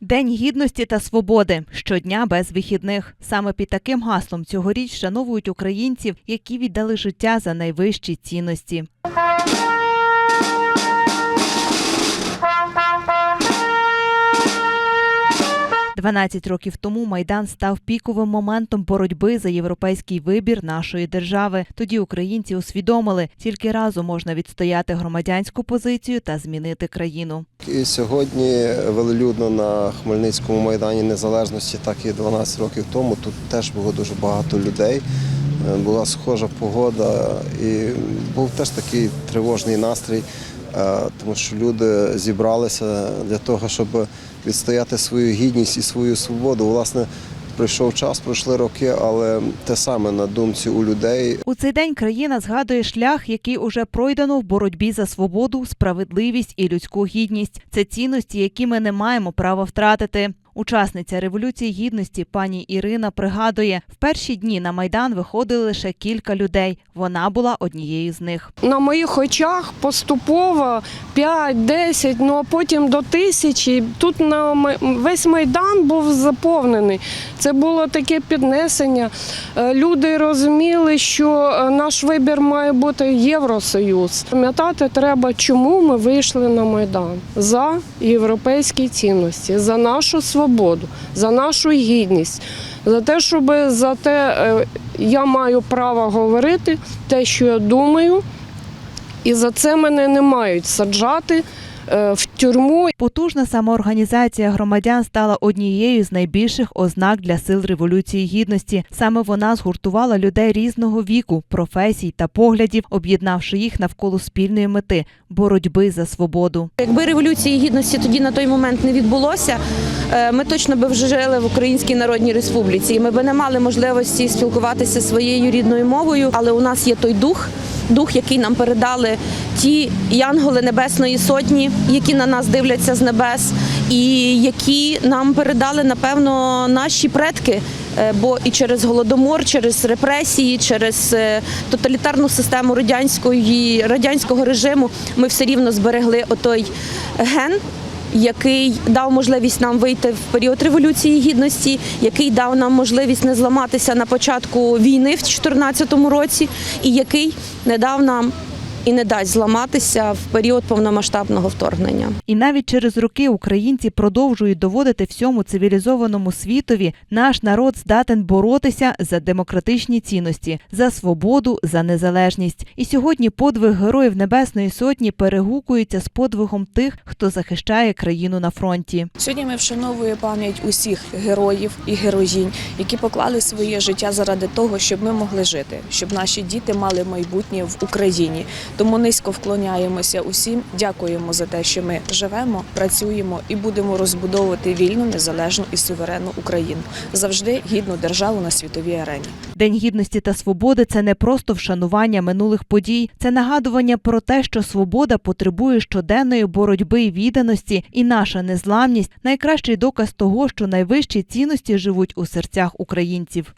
День гідності та свободи щодня без вихідних. Саме під таким гаслом цьогоріч вшановують українців, які віддали життя за найвищі цінності. Дванадцять років тому майдан став піковим моментом боротьби за європейський вибір нашої держави. Тоді українці усвідомили, тільки разом можна відстояти громадянську позицію та змінити країну. І сьогодні велелюдно на Хмельницькому майдані Незалежності, так і 12 років тому. Тут теж було дуже багато людей. Е, Була схожа погода, і був теж такий тривожний настрій, е, тому що люди зібралися для того, щоб відстояти свою гідність і свою свободу. Власне, пройшов час, пройшли роки, але те саме на думці у людей. У цей день країна згадує шлях, який уже пройдено в боротьбі за свободу, справедливість і людську гідність. Це цінності, які ми не маємо права втратити. Учасниця революції гідності пані Ірина пригадує, в перші дні на майдан виходили лише кілька людей. Вона була однією з них. на моїх очах поступово 5-10, ну а потім до тисячі. Тут на весь майдан був заповнений. Це було таке піднесення. Е, Люди розуміли, що е, наш вибір має бути Євросоюз. Пам'ятати треба, чому ми вийшли на майдан за європейські цінності, за нашу свободу, за нашу гідність. За те, щоб за те е, я маю право говорити те, що я думаю, і за це мене не мають саджати в тюрму. Потужна самоорганізація громадян стала однією з найбільших ознак для сил революції гідності. Саме вона згуртувала людей різного віку, професій та поглядів, об'єднавши їх навколо спільної мети боротьби за свободу. Якби революції гідності тоді на той момент не відбулося, е, ми точно би вже жили в Українській Народній Республіці. І ми би не мали можливості спілкуватися своєю рідною мовою, але у нас є той дух, дух, який нам передали ті янголи Небесної Сотні, які на нас дивляться з небес, і які нам передали, напевно, наші предки. Е, Бо і через голодомор, через репресії, через е, тоталітарну систему радянської радянського режиму ми все рівно зберегли отой ген. Який дав можливість нам вийти в період революції гідності, який дав нам можливість не зламатися на початку війни в 2014 році, і який не дав нам і не дасть зламатися в період повномасштабного вторгнення. І навіть через роки українці продовжують доводити всьому цивілізованому світові, наш народ здатен боротися за демократичні цінності, за свободу, за незалежність. І сьогодні подвиг героїв Небесної Сотні перегукується з подвигом тих, хто захищає країну на фронті. Сьогодні ми вшановуємо пам'ять усіх героїв і героїнь, які поклали своє життя заради того, щоб ми могли жити, щоб наші діти мали майбутнє в Україні. Тому низько вклоняємося усім, дякуємо за те, що ми живемо, працюємо і будемо розбудовувати вільну, незалежну і суверенну Україну завжди гідну державу на світовій арені. День гідності та свободи це не просто вшанування минулих подій, це нагадування про те, що свобода потребує щоденної боротьби і відданості, і наша незламність найкращий доказ того, що найвищі цінності живуть у серцях українців.